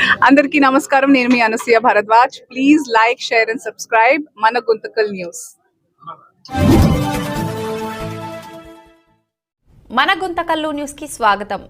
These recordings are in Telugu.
అందరికీ నమస్కారం. నేను మీ Anasuya Bharadwaj. Please like share and subscribe మన గుంతకల్ న్యూస్. మన గుంతకల్లు న్యూస్కి స్వాగతం.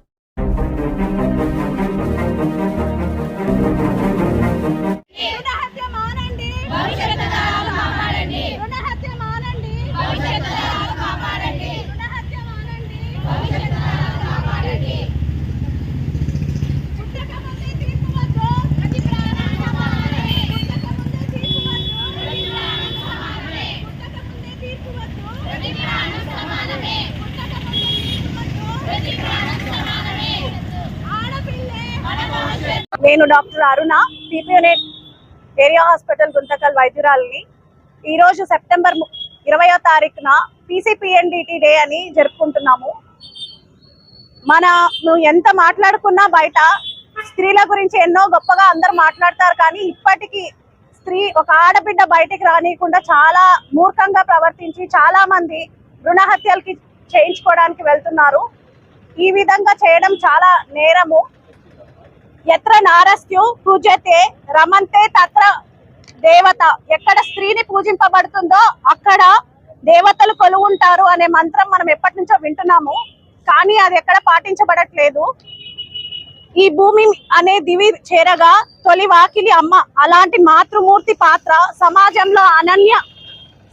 నేను doctor Aruna PP unit area hospital Guntakal వైద్యురాలిని. ఈరోజు సెప్టెంబర్ ఇరవయో తారీఖున పీసీపీఎన్డిటి డే అని జరుపుకుంటున్నాము. మన నువ్వు ఎంత మాట్లాడుకున్నా బయట స్త్రీల గురించి ఎన్నో గొప్పగా అందరు మాట్లాడతారు కానీ ఇప్పటికీ స్త్రీ ఒక ఆడబిడ్డ బయటికి రానియకుండా చాలా మూర్ఖంగా ప్రవర్తించి చాలా మంది రుణహత్యలకి చేయించుకోవడానికి వెళ్తున్నారు. ఈ విధంగా చేయడం చాలా నేరము. ఎత్ర నారస్యు పూజతే రమంతే తత్ర దేవత. ఎక్కడ స్త్రీని పూజింపబడుతుందో అక్కడ దేవతలు కొలువుంటారు అనే మంత్రం మనం ఎప్పటి నుంచో వింటున్నాము. కానీ అది ఎక్కడ పాటించబడట్లేదు. ఈ భూమి అనే దివి చేరగా తొలి వాకిలి అమ్మ అలాంటి మాతృమూర్తి పాత్ర సమాజంలో అనన్య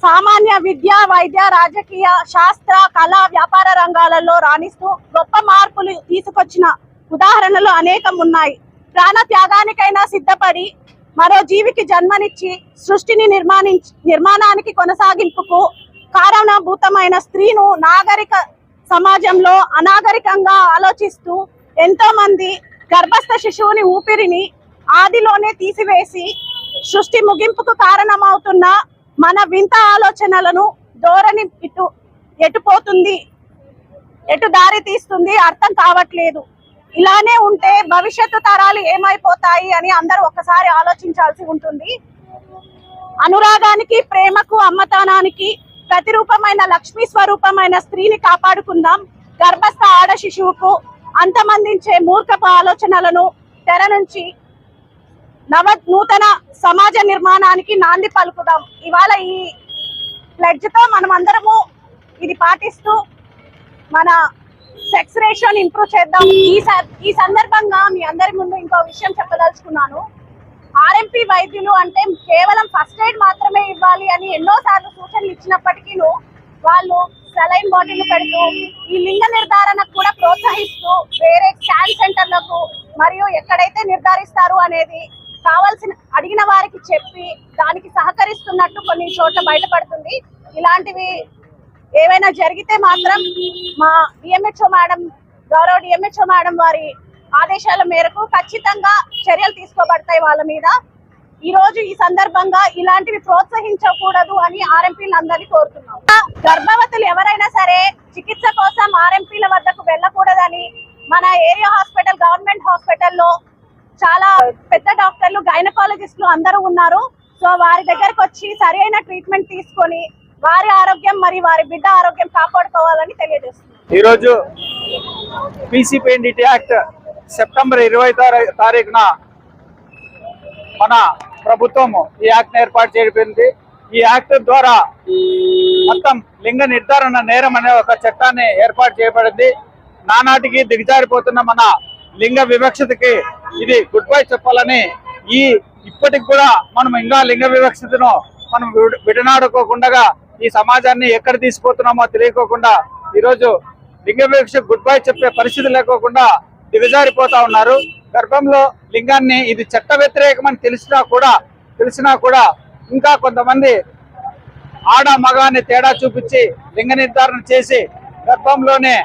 సామాన్య విద్య వైద్య రాజకీయ శాస్త్ర కళా వ్యాపార రంగాలలో రాణిస్తూ గొప్ప మార్పులు తీసుకొచ్చిన ఉదాహరణలు అనేకం ఉన్నాయి ప్రాణ త్యాగానికైనా సిద్ధపడి మరో జీవికి జన్మనిచ్చి సృష్టిని నిర్మాణించి నిర్మాణానికి కొనసాగింపుకు కారణభూతమైన స్త్రీను నాగరిక సమాజంలో అనాగరికంగా ఆలోచిస్తూ ఎంతో మంది గర్భస్థ శిశువుని ఊపిరిని ఆదిలోనే తీసివేసి సృష్టి ముగింపుకు కారణమవుతున్న మన వింత ఆలోచనలను ధోరణి ఇటు ఎటుపోతుంది ఎటు దారి తీస్తుంది అర్థం కావట్లేదు. ఇలానే ఉంటే భవిష్యత్తు తరాలు ఏమైపోతాయి అని అందరూ ఒకసారి ఆలోచించాల్సి ఉంటుంది. అనురాగానికి ప్రేమకు అమ్మతానానికి ప్రతిరూపమైన లక్ష్మీ స్వరూపమైన స్త్రీని కాపాడుకుందాం. గర్భస్థ ఆడ శిశువుకు అంతమందించే మూర్ఖపు ఆలోచనలను తెర నుంచి నవ నూతన సమాజ నిర్మాణానికి నాంది పలుకుదాం. ఇవాళ ఈ ప్లెడ్జ్తో మనం అందరము ఇది పాటిస్తూ మన సెక్స్ రేషియోని ఇంప్రూవ్ చేద్దాం. ఈ స- ఈ సందర్భంగా మీ అందరి ముందు ఇంకో విషయం చెప్పదలుచుకున్నాను. ఆర్ఎంపీ వైద్యులు అంటే కేవలం ఫస్ట్ ఎయిడ్ మాత్రమే ఇవ్వాలి అని ఎన్నో సార్లు సూచనలు ఇచ్చినప్పటికీ వాళ్ళు సెలైన్ బాటిల్ పెడుతూ ఈ లింగ నిర్ధారణకు కూడా ప్రోత్సహిస్తూ వేరే స్కాన్ సెంటర్లకు మరియు ఎక్కడైతే నిర్ధారిస్తారు అనేది కావాల్సిన అడిగిన వారికి చెప్పి దానికి సహకరిస్తున్నట్టు కొన్ని చోట్ల బయటపడుతుంది. ఇలాంటివి ఏవైనా జరిగితే మాత్రం మా డిఎంహెచ్ఓ మేడం గౌరవ డిఎంహెచ్ఓ మేడం వారి ఆదేశాల మేరకు ఖచ్చితంగా చర్యలు తీసుకోబడతాయి వాళ్ళ మీద. ఈ రోజు ఈ సందర్భంగా ఇలాంటివి ప్రోత్సహించకూడదు అని ఆర్ఎంపీలు అందరినీ కోరుతున్నాం. గర్భవతులు ఎవరైనా సరే చికిత్స కోసం ఆర్ఎంపీల వద్దకు వెళ్ళకూడదని మన ఏరియా హాస్పిటల్ గవర్నమెంట్ హాస్పిటల్లో చాలా పెద్ద డాక్టర్లు గైనకాలజిస్టులు అందరూ ఉన్నారు. సో వారి దగ్గరకు వచ్చి సరి అయిన ట్రీట్మెంట్ తీసుకొని వారి ఆరోగ్యం మరియు వారి బిడ్డ ఆరోగ్యం కాపాడుకోవాలని తెలియజేస్తున్నారు ఈరోజు పీసీపీఎన్డిటి యాక్ట్ సెప్టెంబర్ ఇరవై తారీఖున మన ప్రభుత్వం ఈ యాక్ట్ ఏర్పాటు చేయబడింది. ఈ యాక్ట్ ద్వారా మొత్తం లింగ నిర్ధారణ నేరం అనే ఒక చట్టాన్ని ఏర్పాటు చేయబడింది. నానాటికి దిగజారిపోతున్న మన లింగ వివక్షతకి ఇది గుడ్ బై చెప్పాలని ఈ ఇప్పటికి కూడా మనం ఇంకా లింగ వివక్షతను మనం విడనాడుకోకుండా ఈ సమాజాన్ని ఎక్కడ తీసుకుపోతున్నామో తెలియకోకుండా ఈరోజు లింగ గుడ్ బై చెప్పే పరిస్థితి లేకోకుండా దిగజారిపోతా ఉన్నారు. గర్భంలో లింగాన్ని ఇది చట్ట వ్యతిరేకమని తెలిసినా కూడా తెలిసినా కూడా ఇంకా కొంతమంది ఆడ మగ అని తేడా చూపించి లింగ నిర్ధారణ చేసి గర్భంలోనే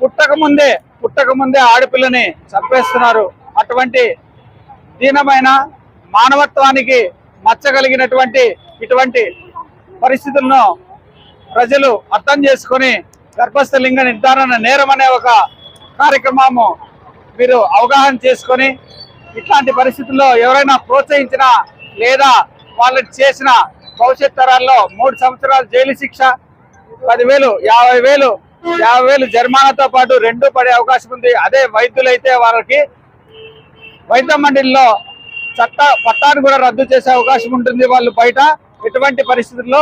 పుట్టక ముందే పుట్టక ముందే ఆడపిల్లని చంపేస్తున్నారు. అటువంటి దీనమైన మానవత్వానికి మచ్చగలిగినటువంటి ఇటువంటి పరిస్థితులను ప్రజలు అర్థం చేసుకొని గర్భస్థ లింగ నిర్ధారణ నేరం అనే ఒక కార్యక్రమము మీరు అవగాహన చేసుకొని ఇట్లాంటి పరిస్థితుల్లో ఎవరైనా ప్రోత్సహించినా లేదా వాళ్ళకి చేసిన భవిష్యత్ తరాల్లో మూడు సంవత్సరాలు జైలు శిక్ష పదివేలు యాభై వేలు యాభై వేలు జరిమానాతో పాటు రెండు పడే అవకాశం ఉంది. అదే వైద్యులైతే వాళ్ళకి వైద్య మండలిలో చట్ట పట్టాన్ని కూడా రద్దు చేసే అవకాశం ఉంటుంది వాళ్ళు బయట. ఎటువంటి పరిస్థితుల్లో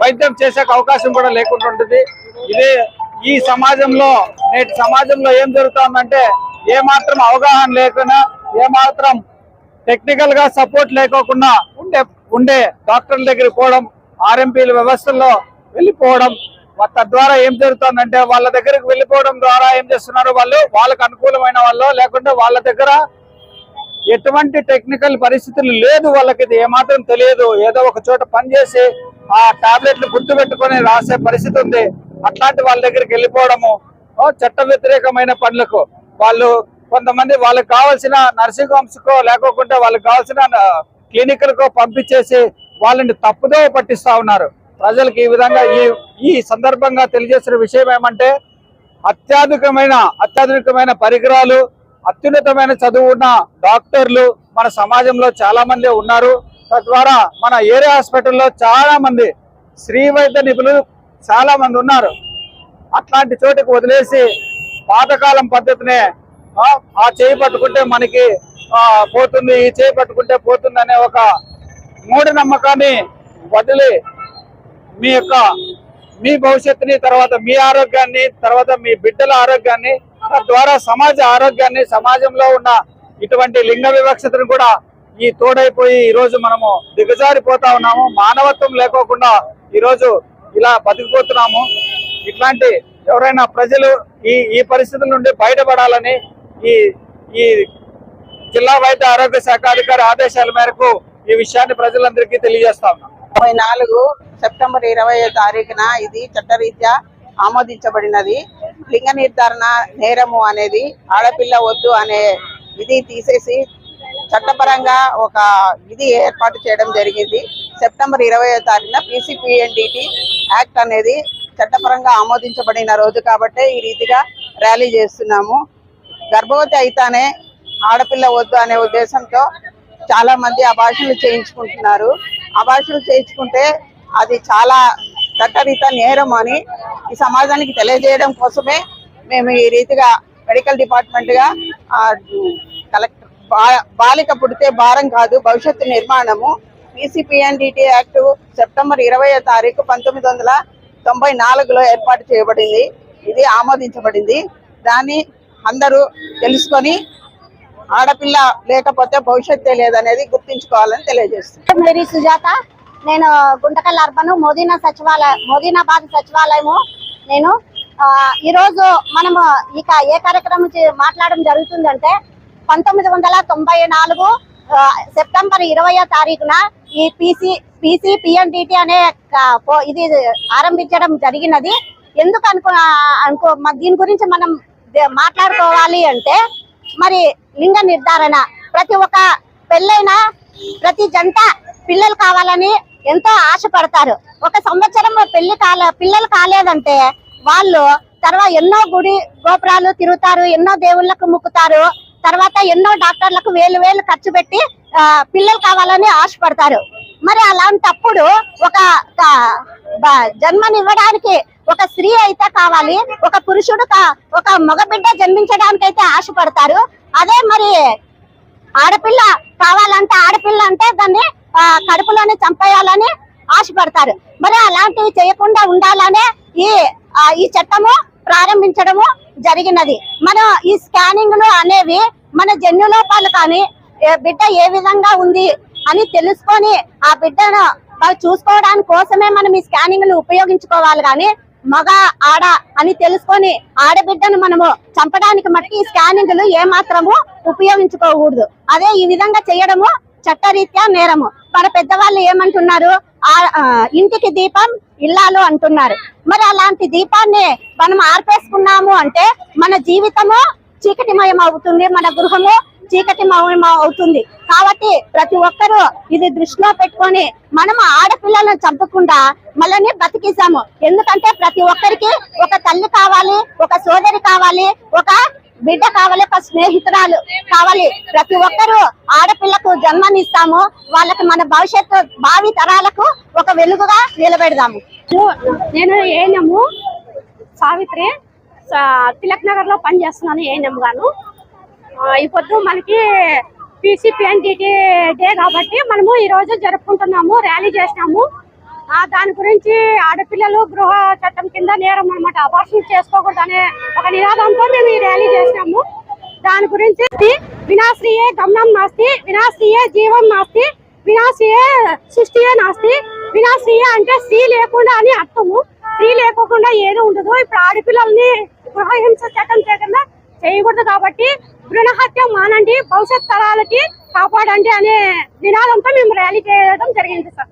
వైద్యం చేసే అవకాశం కూడా లేకుండా ఉంటుంది. ఇదే ఈ సమాజంలో నేటి సమాజంలో ఏం జరుగుతుందంటే ఏ మాత్రం అవగాహన లేకుండా ఏ మాత్రం టెక్నికల్గా సపోర్ట్ లేకోకుండా ఉండే ఉండే డాక్టర్ల దగ్గరికి పోవడం ఆర్ఎంపీల వ్యవస్థల్లో వెళ్ళిపోవడం తద్వారా ఏం జరుగుతుందంటే వాళ్ళ దగ్గరికి వెళ్ళిపోవడం ద్వారా ఏం చేస్తున్నారు వాళ్ళు వాళ్ళకు అనుకూలమైన వాళ్ళు లేకుంటే వాళ్ళ దగ్గర ఎటువంటి టెక్నికల్ పరిస్థితులు లేదు వాళ్ళకి ఇది ఏమాత్రం తెలియదు. ఏదో ఒక చోట పనిచేసి ఆ టాబ్లెట్లు గుర్తు పెట్టుకొని రాసే పరిస్థితి ఉంది. అట్లాంటి వాళ్ళ దగ్గరికి వెళ్ళిపోవడము చట్ట వ్యతిరేకమైన పనులకు వాళ్ళు కొంతమంది వాళ్ళకి కావాల్సిన నర్సింగ్ హోమ్స్కో లేకోకుండా లేకోకుంటే వాళ్ళకి కావాల్సిన క్లినిక్లకో పంపించేసి వాళ్ళని తప్పుదో పట్టిస్తా ఉన్నారు. ప్రజలకు ఈ విధంగా ఈ ఈ సందర్భంగా తెలియజేసిన విషయం ఏమంటే అత్యాధునికమైన అత్యాధునికమైన పరికరాలు అత్యున్నతమైన చదువు ఉన్న డాక్టర్లు మన సమాజంలో చాలా మంది ఉన్నారు. తద్వారా మన ఏరియా హాస్పిటల్లో చాలా మంది స్త్రీ వైద్య నిపుణులు చాలా మంది ఉన్నారు. అట్లాంటి చోటుకు వదిలేసి పాతకాలం పద్ధతినే ఆ, చేయి పట్టుకుంటే మనకి పోతుంది ఈ చేయి పట్టుకుంటే పోతుంది అనే ఒక మూఢనమ్మకాన్ని వదిలి మీ యొక్క మీ భవిష్యత్తుని తర్వాత మీ ఆరోగ్యాన్ని తర్వాత మీ బిడ్డల ఆరోగ్యాన్ని తద్వారా సమాజ ఆరోగ్యాన్ని సమాజంలో ఉన్న ఇటువంటి లింగ వివక్షతను కూడా ఈ తోడైపోయి ఈ రోజు మనము దిగజారిపోతా ఉన్నాము. మానవత్వం లేకోకుండా ఈ రోజు ఇలా బతికిపోతున్నాము. ఇట్లాంటి ఎవరైనా ప్రజలు ఈ ఈ పరిస్థితుల నుండి బయటపడాలని ఈ ఈ జిల్లా వైద్య ఆరోగ్య శాఖ అధికారి ఆదేశాల మేరకు ఈ విషయాన్ని ప్రజలందరికీ తెలియజేస్తా ఉన్నాం. ఇరవై నాలుగు సెప్టెంబర్ ఇరవై తారీఖున ఇది చట్టరీత్యా ఆమోదించబడినది. లింగ నిర్ధారణ నేరము అనేది ఆడపిల్ల వద్దు అనే ఇది తీసేసి చట్టపరంగా ఒక ఇది ఏర్పాటు చేయడం జరిగింది. సెప్టెంబర్ ఇరవై తారీఖున పీసీపీఎన్డిటి యాక్ట్ అనేది చట్టపరంగా ఆమోదించబడిన రోజు కాబట్టే ఈ రీతిగా ర్యాలీ చేస్తున్నాము. గర్భవతి అయితేనే ఆడపిల్ల వద్దు అనే ఉద్దేశంతో చాలా మంది అభాషణలు చేయించుకుంటున్నారు. అభాషణలు చేయించుకుంటే అది చాలా చట్టరీత నేరం అని ఈ సమాజానికి తెలియజేయడం కోసమే మేము ఈ రీతిగా మెడికల్ డిపార్ట్మెంట్గా కలెక్టర్ బా- బాలిక పుడితే భారం కాదు భవిష్యత్తు నిర్మాణము. పీసీపీఎన్డిటి యాక్ట్ సెప్టెంబర్ ఇరవై తారీఖు పంతొమ్మిది వందల తొంభై నాలుగులో ఏర్పాటు చేయబడింది. ఇది ఆమోదించబడింది. దాన్ని అందరూ తెలుసుకొని ఆడపిల్ల లేకపోతే భవిష్యత్తే లేదనేది గుర్తించుకోవాలని తెలియజేస్తుంది మేరీ సుజాత నేను గుంటకల్ అర్బన్ మోదీనా సచివాలయ మోదీనాబాద్ సచివాలయము నేను ఆ, ఈరోజు మనము ఇక ఏ కార్యక్రమం మాట్లాడడం జరుగుతుందంటే పంతొమ్మిది వందల తొంభై నాలుగు సెప్టెంబర్ ఇరవయో తారీఖున ఈ పీసీ పీసీ పిఎన్డిటి అనే ఇది ఆరంభించడం జరిగినది. ఎందుకు అనుకో అనుకో మ- దీని గురించి మనం మాట్లాడుకోవాలి అంటే మరి లింగ నిర్ధారణ ప్రతి ఒక్క పెళ్ళైన ప్రతి జంట పిల్లలు కావాలని ఎంతో ఆశపడతారు. ఒక సంవత్సరం పెళ్ళి కాలే పిల్లలు కాలేదంటే వాళ్ళు తర్వాత ఎన్నో గుడి గోపురాలు తిరుగుతారు ఎన్నో దేవుళ్ళకు ముక్కుతారు తర్వాత ఎన్నో డాక్టర్లకు వేలు వేలు ఖర్చు పెట్టి పిల్లలు కావాలని ఆశపడతారు. మరి అలాంటప్పుడు ఒక జన్మనివ్వడానికి ఒక స్త్రీ అయితే కావాలి ఒక పురుషుడు ఒక మగబిడ్డ జన్మించడానికి అయితే ఆశపడతారు. అదే మరి ఆడపిల్ల కావాలంటే ఆడపిల్ల అంటే దాన్ని కడుపులోనే చంపేయాలని ఆశపడతారు. మరి అలాంటివి చేయకుండా ఉండాలనే ఈ ఈ చట్టము ప్రారంభించడము జరిగినది. మనం ఈ స్కానింగ్లు అనేవి మన జన్యు లోపాలు కానీ బిడ్డ ఏ విధంగా ఉంది అని తెలుసుకొని ఆ బిడ్డను చూసుకోవడానికి కోసమే మనం ఈ స్కానింగ్లు ఉపయోగించుకోవాలి కానీ మగ ఆడ అని తెలుసుకొని ఆడబిడ్డను మనము చంపడానికి మటుకు ఈ స్కానింగ్లు ఏ మాత్రము ఉపయోగించుకోకూడదు. అదే ఈ విధంగా చేయడము చట్టరీత్యా నేరము. మన పెద్దవాళ్ళు ఏమంటున్నారు? ఆ- ఇంటికి దీపం ఇల్లాలు అంటున్నారు. మరి అలాంటి దీపాన్ని మనం ఆర్పేసుకున్నాము అంటే మన జీవితము చీకటిమయం అవుతుంది మన గృహము చీకటిమయం అవుతుంది. కాబట్టి ప్రతి ఒక్కరూ ఇది దృష్టిలో పెట్టుకొని మనం ఆడపిల్లలను చంపకుండా మనల్ని బతికిస్తాము ఎందుకంటే ప్రతి ఒక్కరికి ఒక తల్లి కావాలి ఒక సోదరి కావాలి ఒక బిడ్డ కావాలి ఒక స్నేహితురాలు కావాలి. ప్రతి ఒక్కరూ ఆడపిల్లకు జన్మనిస్తాము. వాళ్ళకి మన భవిష్యత్తు భావి తరాలకు ఒక వెలుగుగా నిలబెడదాము. నేను ఏఎన్ఎం సావిత్రి తిలక్ నగర్లో పనిచేస్తున్నాను ఏఎన్ఎం గాను. ఈ పొద్దు మనకి పీసీపీఎన్టీటీ డే కాబట్టి మనము ఈ రోజు జరుపుకుంటున్నాము ర్యాలీ చేసినాము. దాని గురించి ఆడపిల్లలు గృహ చట్టం కింద నేరం అనమాట అపార్షన్ చేసుకోకూడదు అనే ఒక నినాదంతో మేము ఈ ర్యాలీ చేసినాము దాని గురించి వినాశ్రీయే గమనం నాస్తి వినాశ్రీయే జీవం నాస్తి వినాశ్రీయే సృష్టియే నాస్తి వినాశ్రీయ అంటే స్త్రీ లేకుండా అని అర్థము. స్త్రీ లేకోకుండా ఏది ఉండదు. ఇప్పుడు ఆడపిల్లల్ని గృహహింస చట్టం చేయకుండా చేయకూడదు కాబట్టి భ్రూణ మానండి భవిష్యత్ తరాలకి కాపాడండి అనే నినాదంతో మేము ర్యాలీ చేయడం జరిగింది సార్.